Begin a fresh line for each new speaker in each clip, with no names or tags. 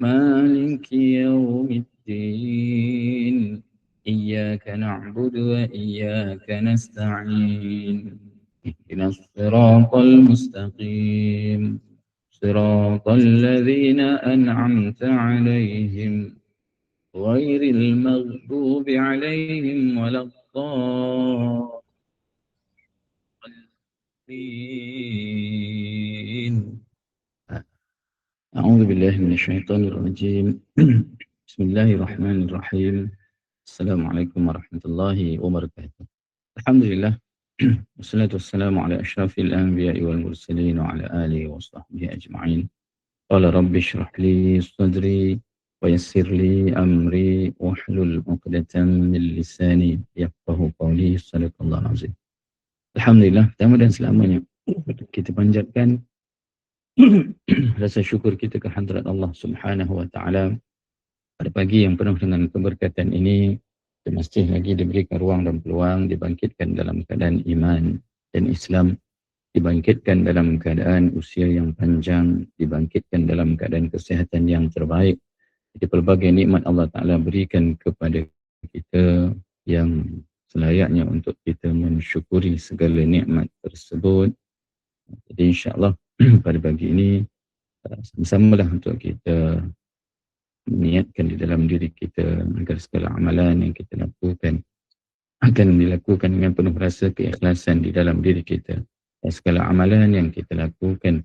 مالك يوم الدين؟ إياك نعبد وإياك نستعين. اهدنا الصراط المستقيم. صراط الذين أنعمت عليهم. غير المغضوب عليهم ولا الضالين. أعوذ بالله من الشيطان الرجيم. بسم الله الرحمن الرحيم. السلام عليكم ورحمة الله وبركاته. الحمد لله. والصلاة والسلام على أشرف الأنبياء والمرسلين وعلى آله وصحبه أجمعين. قال رب اشرح لي صدري ويسر لي أمري واحلل عقدة من لساني يفقه قولي. صدق الله العظيم. Alhamdulillah, pertama dan selamanya kita panjatkan rasa syukur kita ke hadrat Allah Subhanahu wa taala pada pagi yang penuh dengan keberkatan ini kita masih lagi diberikan ruang dan peluang dibangkitkan dalam keadaan iman dan Islam dibangkitkan dalam keadaan usia yang panjang dibangkitkan dalam keadaan kesihatan yang terbaik jadi pelbagai nikmat Allah Taala berikan kepada kita yang selayaknya untuk kita mensyukuri segala nikmat tersebut. Jadi insyaAllah pada pagi ini uh, sama-samalah untuk kita niatkan di dalam diri kita agar segala amalan yang kita lakukan akan dilakukan dengan penuh rasa keikhlasan di dalam diri kita. Dan segala amalan yang kita lakukan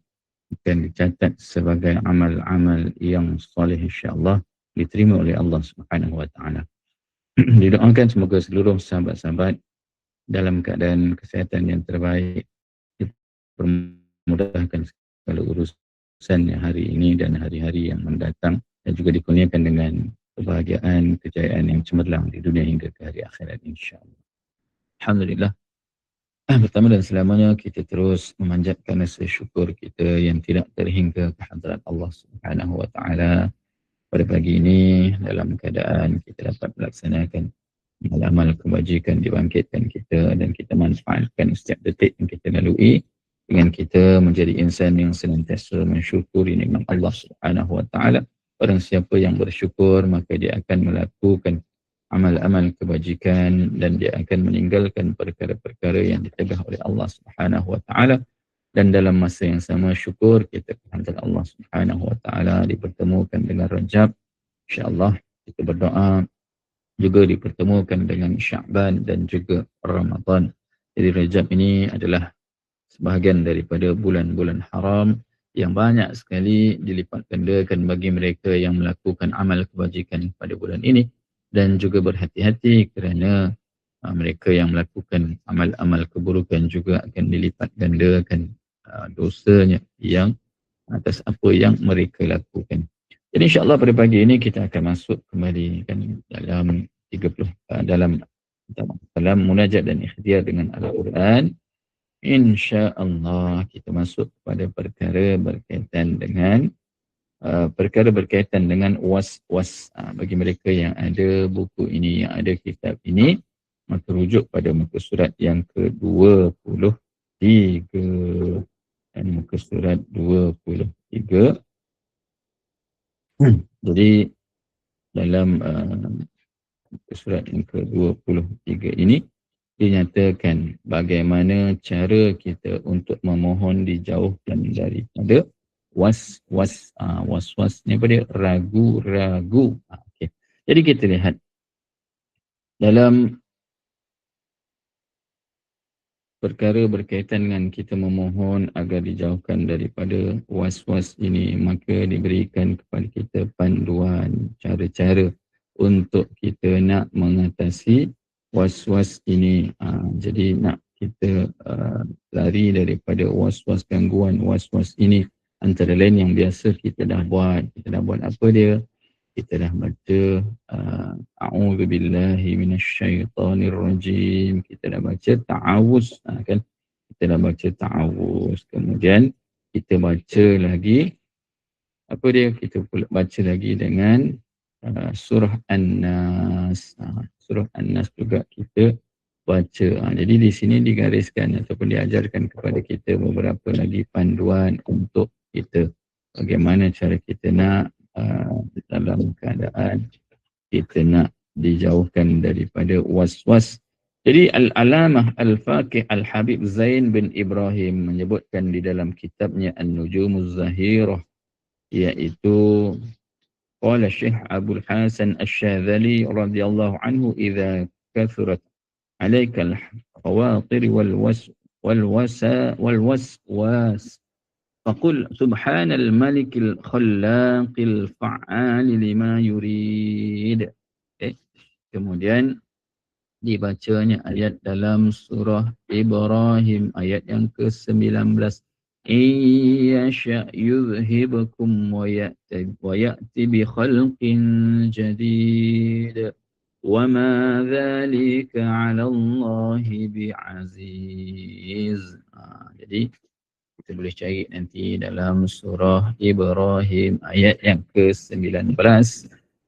akan dicatat sebagai amal-amal yang soleh insyaAllah diterima oleh Allah Subhanahu Wa Taala. didoakan semoga seluruh sahabat-sahabat dalam keadaan kesihatan yang terbaik dipermudahkan segala urusan yang hari ini dan hari-hari yang mendatang dan juga dikurniakan dengan kebahagiaan, kejayaan yang cemerlang di dunia hingga ke hari akhirat insyaAllah. Alhamdulillah. Ah, pertama dan selamanya kita terus memanjatkan rasa syukur kita yang tidak terhingga ke hadrat Allah Subhanahu Wa Taala pada pagi ini dalam keadaan kita dapat melaksanakan amal kebajikan dibangkitkan kita dan kita manfaatkan setiap detik yang kita lalui dengan kita menjadi insan yang senantiasa mensyukuri nikmat Allah Subhanahu wa taala. Orang siapa yang bersyukur maka dia akan melakukan amal-amal kebajikan dan dia akan meninggalkan perkara-perkara yang ditegah oleh Allah Subhanahu wa taala. Dan dalam masa yang sama syukur kita kepada Allah Subhanahu wa taala dipertemukan dengan Rajab. Insyaallah kita berdoa juga dipertemukan dengan Syaban dan juga Ramadan. Jadi Rajab ini adalah sebahagian daripada bulan-bulan haram yang banyak sekali dilipat gandakan bagi mereka yang melakukan amal kebajikan pada bulan ini dan juga berhati-hati kerana uh, mereka yang melakukan amal-amal keburukan juga akan dilipat gandakan Uh, dosanya yang atas apa yang mereka lakukan. Jadi insyaAllah pada pagi ini kita akan masuk kembali kan dalam 30 uh, dalam dalam munajat dan ikhtiar dengan Al-Quran. InsyaAllah kita masuk kepada perkara berkaitan dengan uh, perkara berkaitan dengan was-was uh, bagi mereka yang ada buku ini, yang ada kitab ini maka rujuk pada muka surat yang ke-23 dan muka surat 23. Hmm. Jadi dalam uh, muka surat yang ke-23 ini dinyatakan bagaimana cara kita untuk memohon dijauhkan daripada was-was was-was ni apa dia ragu-ragu. Uh, okay. Jadi kita lihat dalam perkara berkaitan dengan kita memohon agar dijauhkan daripada was-was ini maka diberikan kepada kita panduan cara-cara untuk kita nak mengatasi was-was ini ha, jadi nak kita uh, lari daripada was-was gangguan was-was ini. Antara lain yang biasa kita dah buat kita dah buat apa dia? Kita dah baca uh, a'udzu billahi minasyaitonir rajim kita dah baca ta'awuz uh, kan? Kita dah baca ta'awuz. Kemudian kita baca lagi apa dia? Kita baca lagi dengan uh, surah an-nas. Uh, surah an-nas juga kita baca. Uh, jadi di sini digariskan ataupun diajarkan kepada kita beberapa lagi panduan untuk kita. Bagaimana cara kita nak dalam keadaan kita nak dijauhkan daripada was-was. Jadi Al-Alamah Al-Faqih Al-Habib Zain bin Ibrahim menyebutkan di dalam kitabnya An-Nujumuz Zahirah iaitu قال الشيخ أبو الحسن الشاذلي رضي الله عنه إذا كثرت عليك الخواطر والوس والوسا والوسواس فقل سبحان الملك الخلاق الفعال لما يريد إيه، okay. kemudian dibacanya ayat dalam surah Ibrahim ayat yang ke-19 Iyasha yuzhibukum wa ya'ti bi khalqin jadid wa ma dhalika 'ala Allah bi'aziz. Ha, jadi kita boleh cari nanti dalam surah Ibrahim ayat yang ke-19 dan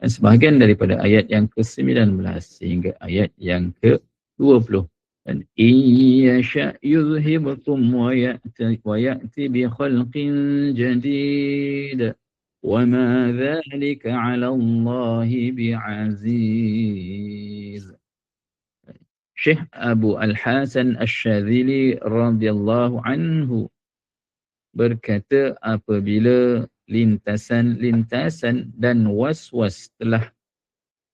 sebahagian daripada ayat yang ke-19 sehingga ayat yang ke-20 dan iyasha yuzhibukum wa ya'ti wa ya'ti bi khalqin jadid wa ma dhalika 'ala Allah bi'aziz Syekh Abu Al-Hasan Asy-Syadzili radhiyallahu anhu berkata apabila lintasan-lintasan dan was-was telah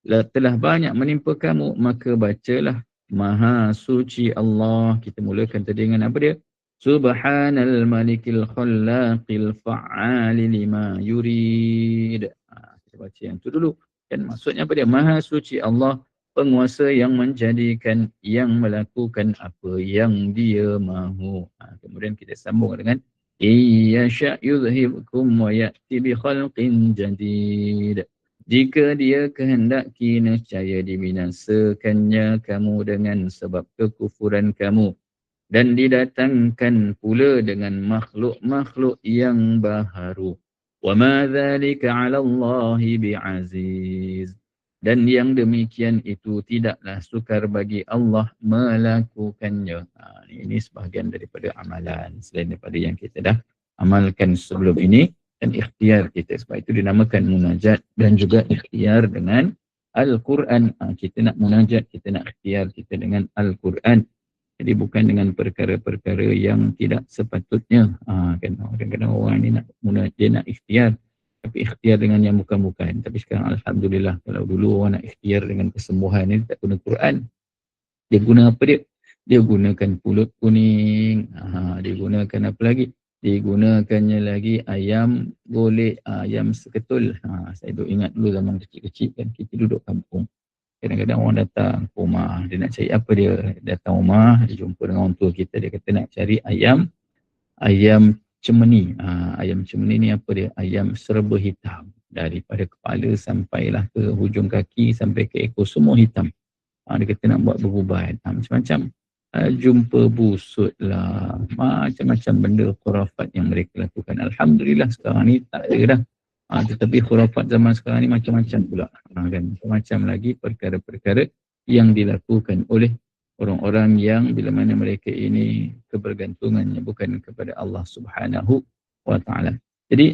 telah banyak menimpa kamu maka bacalah maha suci Allah. Kita mulakan tadi dengan apa dia? Subhanal malikil khallaqil fa'ali lima yurid. Ha, kita baca yang tu dulu. Kan maksudnya apa dia? Maha suci Allah penguasa yang menjadikan yang melakukan apa yang dia mahu. Ha, kemudian kita sambung dengan Iyasha yudhibkum wa ya'ti bi khalqin jadid. Jika dia kehendaki nescaya dibinasakannya kamu dengan sebab kekufuran kamu dan didatangkan pula dengan makhluk-makhluk yang baharu. Wa ma dhalika 'ala Allah bi'aziz dan yang demikian itu tidaklah sukar bagi Allah melakukannya. Ha, ini sebahagian daripada amalan selain daripada yang kita dah amalkan sebelum ini dan ikhtiar kita. Sebab itu dinamakan munajat dan juga ikhtiar dengan Al-Quran. Ha, kita nak munajat, kita nak ikhtiar kita dengan Al-Quran. Jadi bukan dengan perkara-perkara yang tidak sepatutnya. Ha, kan? Kadang-kadang orang ni nak munajat, dia nak ikhtiar tapi ikhtiar dengan yang bukan-bukan. Tapi sekarang Alhamdulillah kalau dulu orang nak ikhtiar dengan kesembuhan ni tak guna Quran. Dia guna apa dia? Dia gunakan pulut kuning. Ha, dia gunakan apa lagi? Dia gunakannya lagi ayam golek, ayam seketul. Ha, saya duduk ingat dulu zaman kecil-kecil kan kita duduk kampung. Kadang-kadang orang datang ke rumah. Dia nak cari apa dia? Datang rumah, dia jumpa dengan orang tua kita. Dia kata nak cari ayam. Ayam cemeni. Ha, ayam cemeni ni apa dia? Ayam serba hitam. Daripada kepala sampailah ke hujung kaki sampai ke ekor semua hitam. Ha, dia kata nak buat berubat. Ha, macam-macam. Ha, jumpa busut lah. Macam-macam benda khurafat yang mereka lakukan. Alhamdulillah sekarang ni tak ada dah. Ha, tetapi khurafat zaman sekarang ni macam-macam pula. Ha, kan? Macam-macam lagi perkara-perkara yang dilakukan oleh orang-orang yang bila mana mereka ini kebergantungannya bukan kepada Allah Subhanahu wa taala. Jadi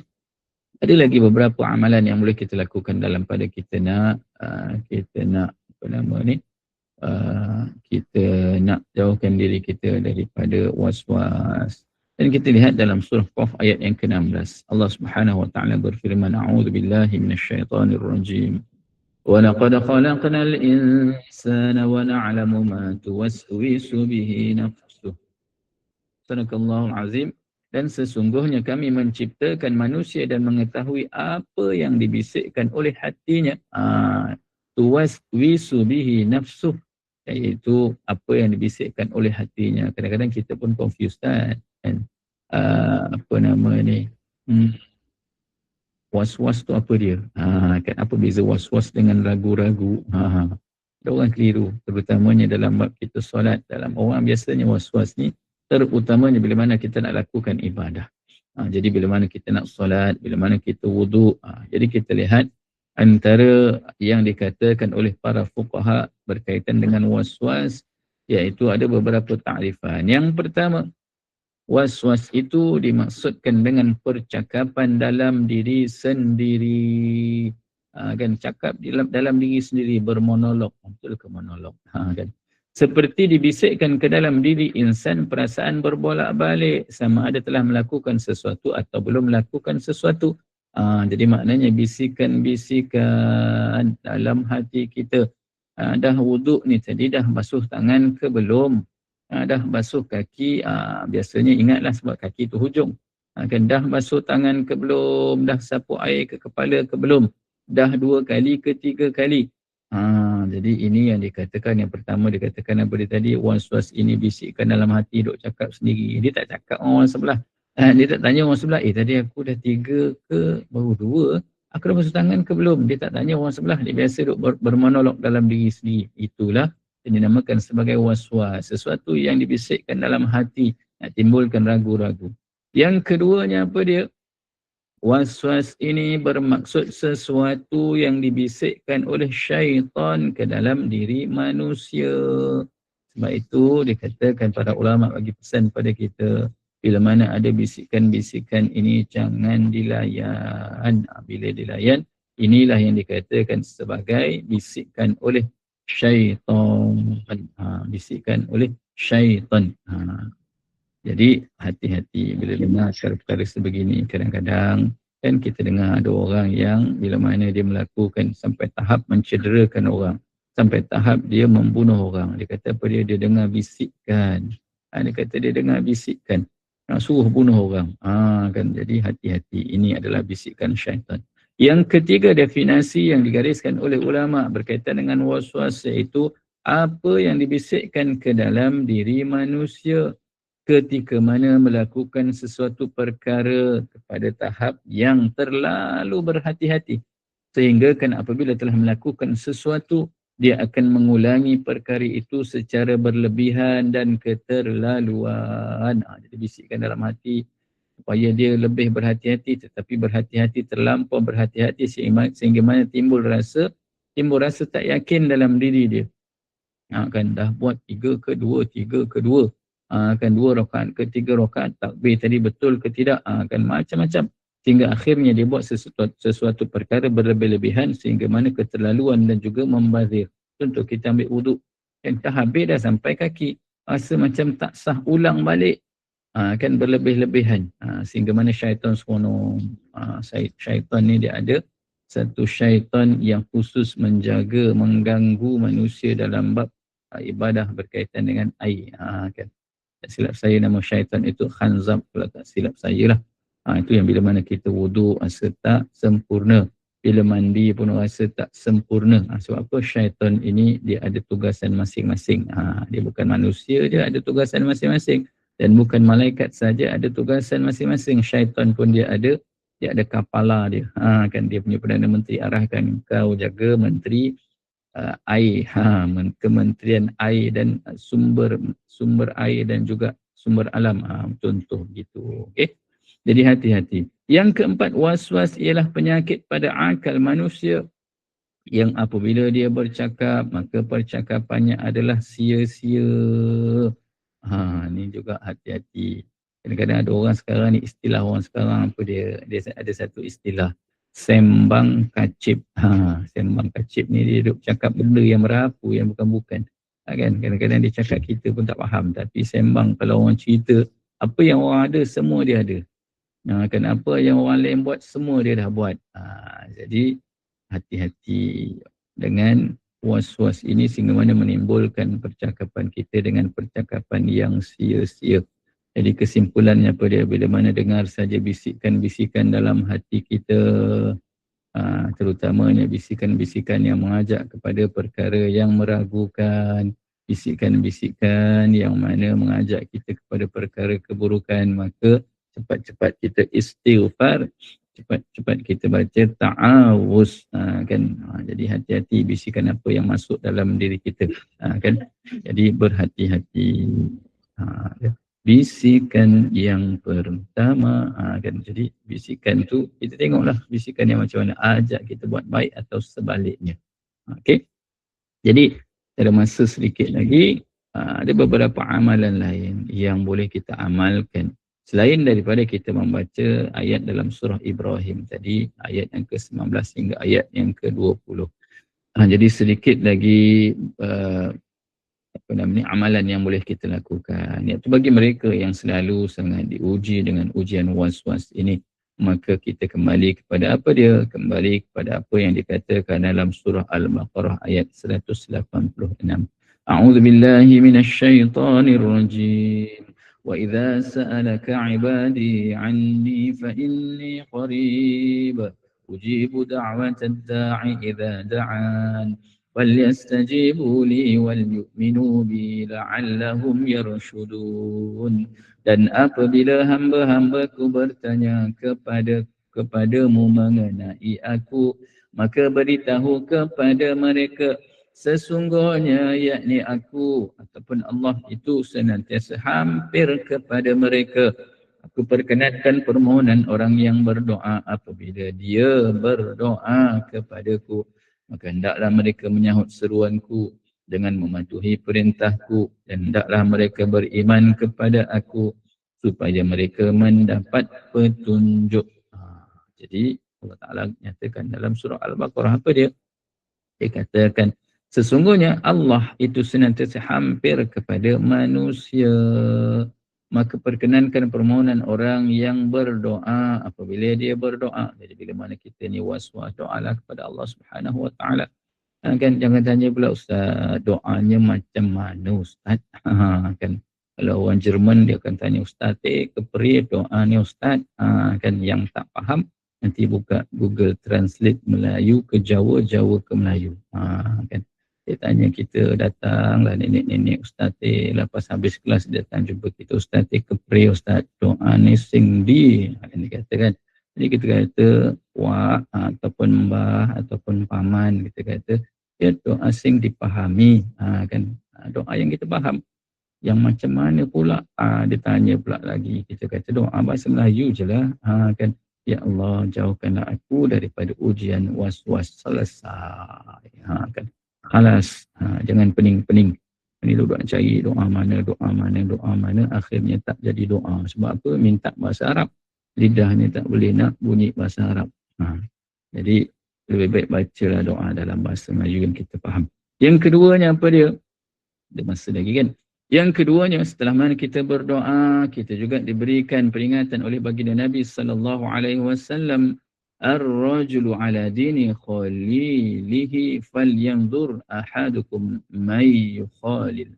ada lagi beberapa amalan yang boleh kita lakukan dalam pada kita nak uh, kita nak apa nama ni uh, kita nak jauhkan diri kita daripada was-was. Dan kita lihat dalam surah Qaf ayat yang ke-16. Allah Subhanahu wa taala berfirman, "A'udzu billahi minasyaitonir rajim." ولقد خلقنا الإنسان ونعلم ما توسوس به نفسه صدق الله العظيم dan sesungguhnya kami menciptakan manusia dan mengetahui apa yang dibisikkan oleh hatinya ah tuwaswisu bihi nafsuh iaitu apa yang dibisikkan oleh hatinya kadang-kadang kita pun confused kan uh, apa nama ni Hmm. Was-was tu apa dia? Ha, kan apa beza was-was dengan ragu-ragu? Ha, ha. Ada orang keliru. Terutamanya dalam bab kita solat. Dalam orang biasanya was-was ni. Terutamanya bila mana kita nak lakukan ibadah. Ha, jadi bila mana kita nak solat, bila mana kita wuduk. Ha, jadi kita lihat antara yang dikatakan oleh para fuqaha berkaitan dengan was-was iaitu ada beberapa ta'rifan. Yang pertama, Was-was itu dimaksudkan dengan percakapan dalam diri sendiri. Ha, kan cakap dalam, dalam diri sendiri bermonolog. Betul ke monolog? Ha, kan? Seperti dibisikkan ke dalam diri insan perasaan berbolak-balik sama ada telah melakukan sesuatu atau belum melakukan sesuatu. Ha, jadi maknanya bisikan-bisikan dalam hati kita. Ha, dah wuduk ni tadi dah basuh tangan ke belum? ha, dah basuh kaki, ha, biasanya ingatlah sebab kaki tu hujung. Ha, kan dah basuh tangan ke belum, dah sapu air ke kepala ke belum, dah dua kali ke tiga kali. Ha, jadi ini yang dikatakan, yang pertama dikatakan apa dia tadi, was-was ini bisikkan dalam hati, duk cakap sendiri. Dia tak cakap orang sebelah. Ha, dia tak tanya orang sebelah, eh tadi aku dah tiga ke baru dua, aku dah basuh tangan ke belum? Dia tak tanya orang sebelah, dia biasa duk ber- bermonolog dalam diri sendiri. Itulah yang dinamakan sebagai waswas, sesuatu yang dibisikkan dalam hati nak timbulkan ragu-ragu. Yang keduanya apa dia? Waswas ini bermaksud sesuatu yang dibisikkan oleh syaitan ke dalam diri manusia. Sebab itu dikatakan para ulama bagi pesan pada kita bila mana ada bisikan-bisikan ini jangan dilayan. Bila dilayan inilah yang dikatakan sebagai bisikan oleh syaitan. Ha, bisikan oleh syaitan. Ha. jadi hati-hati bila dengar perkara-perkara sebegini kadang-kadang. Kan kita dengar ada orang yang bila mana dia melakukan sampai tahap mencederakan orang sampai tahap dia membunuh orang. Dia kata apa dia? Dia dengar bisikan. Ha, dia kata dia dengar bisikan nak suruh bunuh orang. Ha, kan. Jadi hati-hati. Ini adalah bisikan syaitan. Yang ketiga definisi yang digariskan oleh ulama berkaitan dengan waswas iaitu apa yang dibisikkan ke dalam diri manusia ketika mana melakukan sesuatu perkara kepada tahap yang terlalu berhati-hati. Sehingga kan apabila telah melakukan sesuatu dia akan mengulangi perkara itu secara berlebihan dan keterlaluan. Ha, jadi bisikkan dalam hati supaya dia lebih berhati-hati tetapi berhati-hati terlampau berhati-hati sehingga, mana timbul rasa timbul rasa tak yakin dalam diri dia. Ha, kan dah buat tiga ke dua tiga ke dua. Ha, kan dua rakaat ke tiga rakaat takbir tadi betul ke tidak. Ha, kan macam-macam sehingga akhirnya dia buat sesuatu, sesuatu perkara berlebih-lebihan sehingga mana keterlaluan dan juga membazir. Contoh kita ambil wuduk. Kan dah habis dah sampai kaki. Rasa macam tak sah ulang balik. Uh, kan berlebih-lebihan. Uh, sehingga mana syaitan seronok. Uh, syaitan ni dia ada satu syaitan yang khusus menjaga mengganggu manusia dalam bab uh, ibadah berkaitan dengan air. Uh, kan? Tak silap saya nama syaitan itu khanzab kalau tak silap saya lah uh, itu yang bila mana kita wuduk rasa tak sempurna. Bila mandi pun rasa tak sempurna. Uh, sebab apa? Syaitan ini dia ada tugasan masing-masing. Uh, dia bukan manusia dia ada tugasan masing-masing. Dan bukan malaikat saja ada tugasan masing-masing. Syaitan pun dia ada dia ada kapala dia. Ha kan dia punya perdana menteri arahkan kau jaga menteri uh, air. Ha kementerian air dan sumber sumber air dan juga sumber alam. Ha contoh gitu. Okey jadi hati-hati yang keempat was-was ialah penyakit pada akal manusia yang apabila dia bercakap maka percakapannya adalah sia-sia Ha, ni juga hati-hati. Kadang-kadang ada orang sekarang ni istilah orang sekarang apa dia, dia ada satu istilah sembang kacip. Ha, sembang kacip ni dia duduk cakap benda yang merapu yang bukan-bukan. Ha, kan? Kadang-kadang dia cakap kita pun tak faham tapi sembang kalau orang cerita apa yang orang ada semua dia ada. Ha, kan apa yang orang lain buat semua dia dah buat. Ha, jadi hati-hati dengan was-was ini sehingga mana menimbulkan percakapan kita dengan percakapan yang sia-sia. Jadi kesimpulannya apa dia bila mana dengar saja bisikan-bisikan dalam hati kita aa, terutamanya bisikan-bisikan yang mengajak kepada perkara yang meragukan, bisikan-bisikan yang mana mengajak kita kepada perkara keburukan maka cepat-cepat kita istighfar, cepat-cepat kita baca ta'awuz. Ha, kan? Ha, jadi hati-hati bisikan apa yang masuk dalam diri kita. Ha, kan? Jadi berhati-hati. Ha, ya. bisikan yang pertama. Ha, kan? Jadi bisikan tu kita tengoklah bisikan yang macam mana ajak kita buat baik atau sebaliknya. Ha, okey? Jadi ada masa sedikit lagi. Ha, ada beberapa amalan lain yang boleh kita amalkan Selain daripada kita membaca ayat dalam surah Ibrahim tadi, ayat yang ke-19 hingga ayat yang ke-20. Ha, jadi sedikit lagi uh, apa namanya amalan yang boleh kita lakukan. Iaitu bagi mereka yang selalu sangat diuji dengan ujian was-was ini, maka kita kembali kepada apa dia? Kembali kepada apa yang dikatakan dalam surah Al-Baqarah ayat 186. A'udzu billahi minasyaitonir rajim. وإذا سألك عبادي عني فإني قريب أجيب دعوة الداع إذا دعان فليستجيبوا لي وليؤمنوا بي لعلهم يرشدون dan apabila hamba-hambaku bertanya kepada kepadamu mengenai aku maka beritahu kepada mereka sesungguhnya yakni aku ataupun Allah itu senantiasa hampir kepada mereka. Aku perkenankan permohonan orang yang berdoa apabila dia berdoa kepadaku maka hendaklah mereka menyahut seruanku dengan mematuhi perintahku dan hendaklah mereka beriman kepada aku supaya mereka mendapat petunjuk. Ha, jadi Allah Ta'ala nyatakan dalam surah Al-Baqarah apa dia? Dia katakan Sesungguhnya Allah itu senantiasa hampir kepada manusia. Maka perkenankan permohonan orang yang berdoa apabila dia berdoa. Jadi bila mana kita ni was-was doalah kepada Allah Subhanahu Wa Taala. Ha, kan jangan tanya pula ustaz doanya macam mana ustaz? Ha, kan kalau orang Jerman dia akan tanya ustaz eh keperi doa ni ustaz ha, kan yang tak faham nanti buka Google Translate Melayu ke Jawa, Jawa ke Melayu. Kan dia tanya kita datang lah nenek-nenek ustaz lepas habis kelas dia datang jumpa kita ustaz eh kepri ustaz doa ni sing di. Kan dia kata kan? Jadi kita kata wak ataupun mbah ataupun paman kita kata ya doa sing dipahami. Ha, kan? Ha, doa yang kita faham. Yang macam mana pula? Ha, dia tanya pula lagi. Kita kata doa bahasa Melayu je lah. Ha, kan? Ya Allah jauhkanlah aku daripada ujian was-was selesai. Ha, kan? Alas, ha, jangan pening-pening. Ini doa cari doa mana, doa mana, doa mana. Akhirnya tak jadi doa. Sebab apa? Minta bahasa Arab. Lidahnya tak boleh nak bunyi bahasa Arab. Ha. Jadi, lebih baik bacalah doa dalam bahasa Melayu yang kita faham. Yang keduanya apa dia? Ada masa lagi kan? Yang keduanya setelah mana kita berdoa, kita juga diberikan peringatan oleh baginda Nabi sallallahu alaihi wasallam Ar-rajulu ala dini khalilihi falyanzur ahadukum may yukhalil.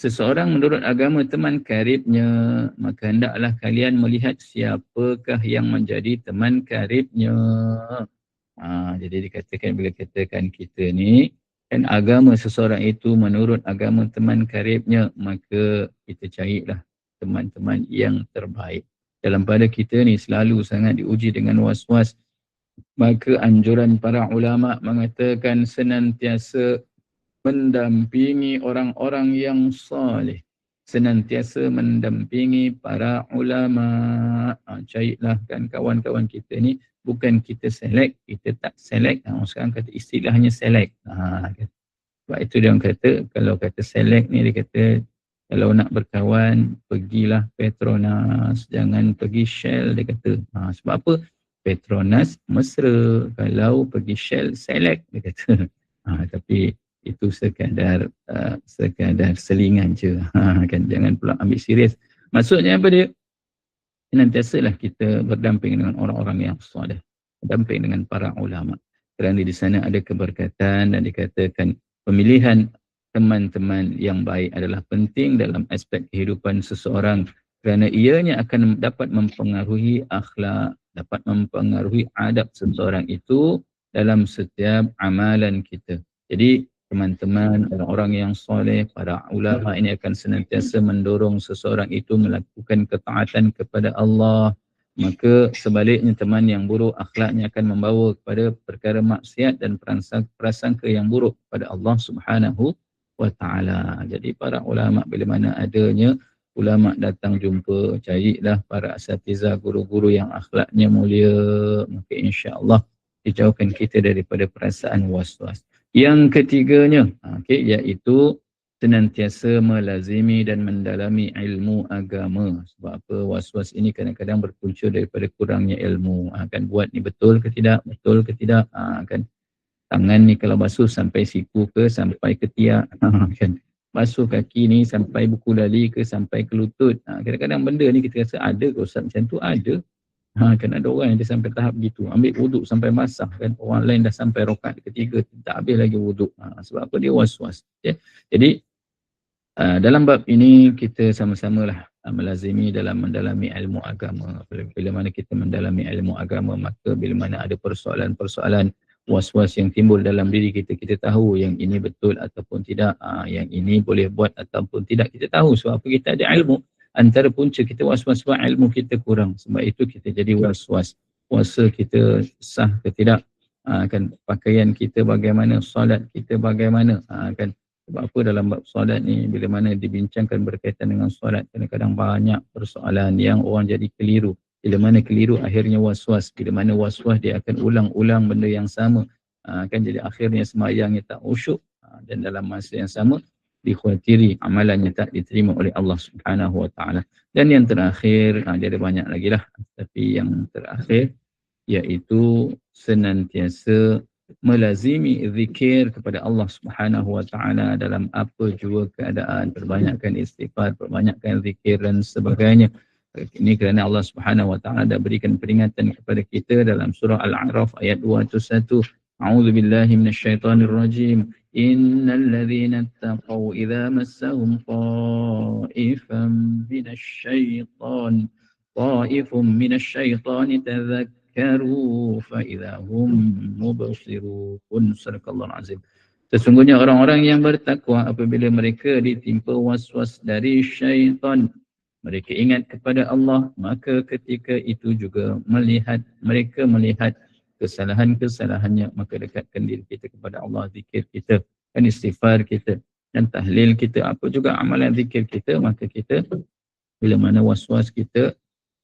Seseorang menurut agama teman karibnya, maka hendaklah kalian melihat siapakah yang menjadi teman karibnya. Ha, jadi dikatakan bila katakan kita ni, kan agama seseorang itu menurut agama teman karibnya, maka kita carilah teman-teman yang terbaik dalam pada kita ni selalu sangat diuji dengan was-was maka anjuran para ulama mengatakan senantiasa mendampingi orang-orang yang saleh senantiasa mendampingi para ulama. Ha, carilah kan kawan-kawan kita ni bukan kita select kita tak select. Ha, sekarang kata istilahnya select. Ha, kan. sebab itu dia kata kalau kata select ni dia kata kalau nak berkawan pergilah Petronas. Jangan pergi Shell dia kata. Ha, sebab apa? Petronas mesra. Kalau pergi Shell select dia kata. Ha, tapi itu sekadar uh, sekadar selingan je. Ha, kan? Jangan pula ambil serius. Maksudnya apa dia? Senantiasalah kita berdamping dengan orang-orang yang soleh. Berdamping dengan para ulama. Kerana di sana ada keberkatan dan dikatakan pemilihan teman-teman yang baik adalah penting dalam aspek kehidupan seseorang kerana ianya akan dapat mempengaruhi akhlak, dapat mempengaruhi adab seseorang itu dalam setiap amalan kita. Jadi teman-teman orang-orang yang soleh para ulama ini akan senantiasa mendorong seseorang itu melakukan ketaatan kepada Allah maka sebaliknya teman yang buruk akhlaknya akan membawa kepada perkara maksiat dan prasangka yang buruk pada Allah Subhanahu wa taala. Jadi para ulama bila mana adanya ulama datang jumpa carilah para asatiza guru-guru yang akhlaknya mulia maka insya-Allah dijauhkan kita daripada perasaan was-was. Yang ketiganya, ha, okay, iaitu senantiasa melazimi dan mendalami ilmu agama. Sebab apa was-was ini kadang-kadang berpunca daripada kurangnya ilmu. Ha, kan buat ni betul ke tidak, betul ke tidak. Ha, kan tangan ni kalau basuh sampai siku ke, sampai ke tiak. Ha, kan basuh kaki ni sampai buku lali ke, sampai ke lutut. Ha, kadang-kadang benda ni kita rasa ada ke Ustaz macam tu? Ada. Ha, kan ada orang yang dia sampai tahap gitu. Ambil wuduk sampai basah kan. Orang lain dah sampai rokat ketiga. Tak habis lagi wuduk. Ha, sebab apa dia was-was. Okay. Jadi uh, dalam bab ini kita sama-sama lah melazimi dalam mendalami ilmu agama. Bila mana kita mendalami ilmu agama maka bila mana ada persoalan-persoalan was-was yang timbul dalam diri kita, kita tahu yang ini betul ataupun tidak, uh, yang ini boleh buat ataupun tidak, kita tahu sebab apa kita ada ilmu antara punca kita was-was sebab ilmu kita kurang. Sebab itu kita jadi was-was. Puasa kita sah ke tidak. Ha, kan pakaian kita bagaimana, solat kita bagaimana. Ha, kan sebab apa dalam bab solat ni bila mana dibincangkan berkaitan dengan solat kadang-kadang banyak persoalan yang orang jadi keliru. Bila mana keliru akhirnya was-was. Bila mana was-was dia akan ulang-ulang benda yang sama. Ha, kan jadi akhirnya semayangnya tak usyuk. Ha, dan dalam masa yang sama dikhawatiri amalannya tak diterima oleh Allah Subhanahu wa taala. Dan yang terakhir, dia ada banyak lagi lah. Tapi yang terakhir iaitu senantiasa melazimi zikir kepada Allah Subhanahu wa taala dalam apa jua keadaan, perbanyakkan istighfar, perbanyakkan zikir dan sebagainya ini kerana Allah Subhanahu wa taala dah berikan peringatan kepada kita dalam surah Al-A'raf ayat 201 A'udzu billahi minasyaitonir rajim. Innal ladzina taqaw idza massahum qa'ifan minasyaiton qa'ifum minasyaitani tadhakkaru fa idza hum mubsirun. Surakallahu azim. Sesungguhnya orang-orang yang bertakwa apabila mereka ditimpa waswas dari syaitan mereka ingat kepada Allah maka ketika itu juga melihat mereka melihat kesalahan-kesalahannya maka dekatkan diri kita kepada Allah zikir kita dan istighfar kita dan tahlil kita apa juga amalan zikir kita maka kita bila mana was-was kita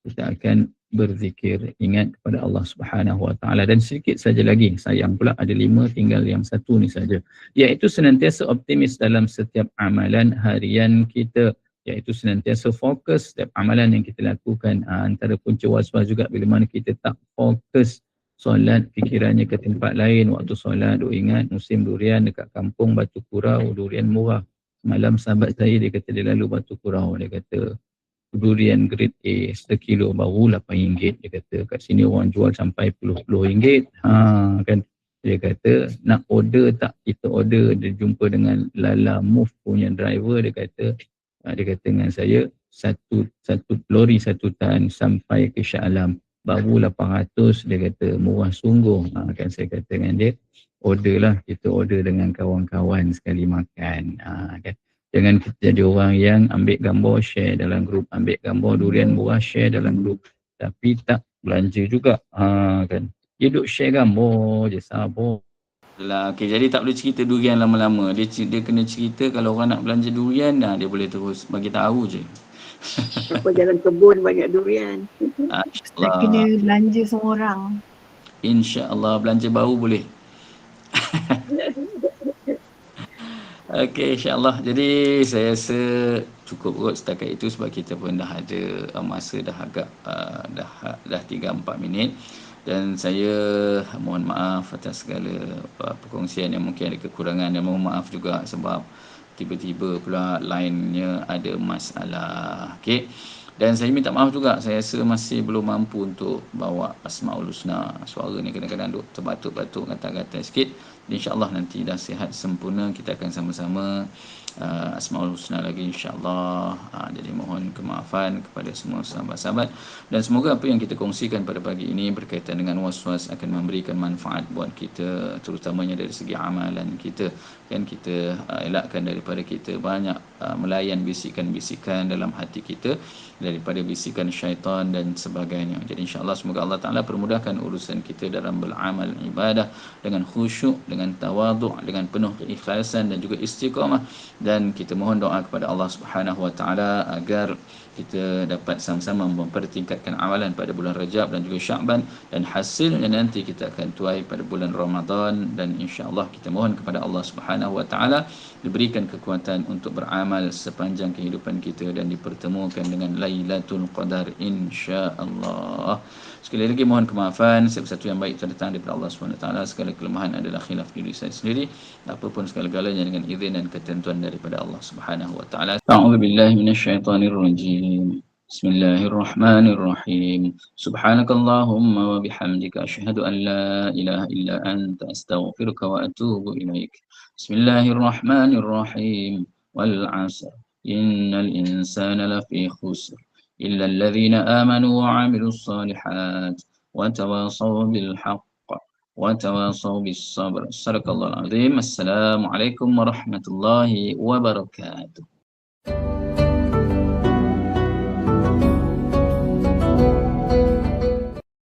kita akan berzikir ingat kepada Allah Subhanahu Wa Taala. Dan sedikit saja lagi sayang pula ada lima tinggal yang satu ni saja iaitu senantiasa optimis dalam setiap amalan harian kita iaitu senantiasa fokus setiap amalan yang kita lakukan antara punca was-was juga bila mana kita tak fokus solat fikirannya ke tempat lain waktu solat duk ingat musim durian dekat kampung batu kurau durian murah. Malam sahabat saya dia kata dia lalu batu kurau dia kata durian grade A sekilo baru RM8 dia kata. Kat sini orang jual sampai puluh-puluh ringgit. Ha kan? Dia kata nak order tak kita order? Dia jumpa dengan Lala Move punya driver dia kata dia kata dengan saya satu satu lori satu tan sampai ke Shah Alam. Baru 800 dia kata murah sungguh. Ha, kan saya kata dengan dia order lah. Kita order dengan kawan-kawan sekali makan. Ha, kan? Jangan kita jadi orang yang ambil gambar share dalam grup. Ambil gambar durian murah share dalam grup. Tapi tak belanja juga. Ha, kan? Dia duk share gambar je sabar lah, okay, jadi tak boleh cerita durian lama-lama. Dia, dia kena cerita kalau orang nak belanja durian, dah dia boleh terus bagi tahu je.
Apa jalan kebun banyak durian.
Saya kena belanja semua orang.
InsyaAllah belanja baru boleh. Okey insyaAllah. Jadi saya rasa cukup kot setakat itu sebab kita pun dah ada masa dah agak uh, dah dah 3-4 minit. Dan saya mohon maaf atas segala uh, perkongsian yang mungkin ada kekurangan dan mohon maaf juga sebab tiba-tiba pula line-nya ada masalah. Okey. Dan saya minta maaf juga, saya rasa masih belum mampu untuk bawa Asma'ul Husna. Suara ni kadang-kadang duk terbatuk-batuk kata-kata sikit. InsyaAllah nanti dah sihat sempurna kita akan sama-sama uh, Asmaul Husna lagi insyaAllah uh, jadi mohon kemaafan kepada semua sahabat-sahabat. Dan semoga apa yang kita kongsikan pada pagi ini berkaitan dengan was-was akan memberikan manfaat buat kita terutamanya dari segi amalan kita. Kan kita uh, elakkan daripada kita banyak uh, melayan bisikan-bisikan dalam hati kita daripada bisikan syaitan dan sebagainya. Jadi insya-Allah semoga Allah Taala permudahkan urusan kita dalam beramal ibadah dengan khusyuk, dengan tawaduk, dengan penuh keikhlasan dan juga istiqamah. Dan kita mohon doa kepada Allah Subhanahu Wa Taala agar kita dapat sama-sama mempertingkatkan amalan pada bulan Rajab dan juga Syaban dan hasilnya nanti kita akan tuai pada bulan Ramadan. Dan insya-Allah kita mohon kepada Allah Subhanahu Wa Taala diberikan kekuatan untuk beramal sepanjang kehidupan kita dan dipertemukan dengan Lailatul Qadar insya-Allah. Sekali lagi mohon kemaafan siapa satu yang baik datang daripada Allah Subhanahu Wa Taala segala kelemahan adalah khilaf diri saya sendiri apapun segala-galanya dengan izin dan ketentuan daripada Allah Subhanahu Wa Taala. A'udzubillahi minasyaitonirrajim. الرجيم بسم الله الرحمن الرحيم سبحانك اللهم وبحمدك أشهد أن لا إله إلا أنت أستغفرك وأتوب إليك بسم الله الرحمن الرحيم. والعصر. إن الإنسان لفي خسر. إلا الذين آمنوا وعملوا الصالحات وتواصوا بالحق وتواصوا بالصبر. صدق الله العظيم. السلام عليكم ورحمة الله وبركاته.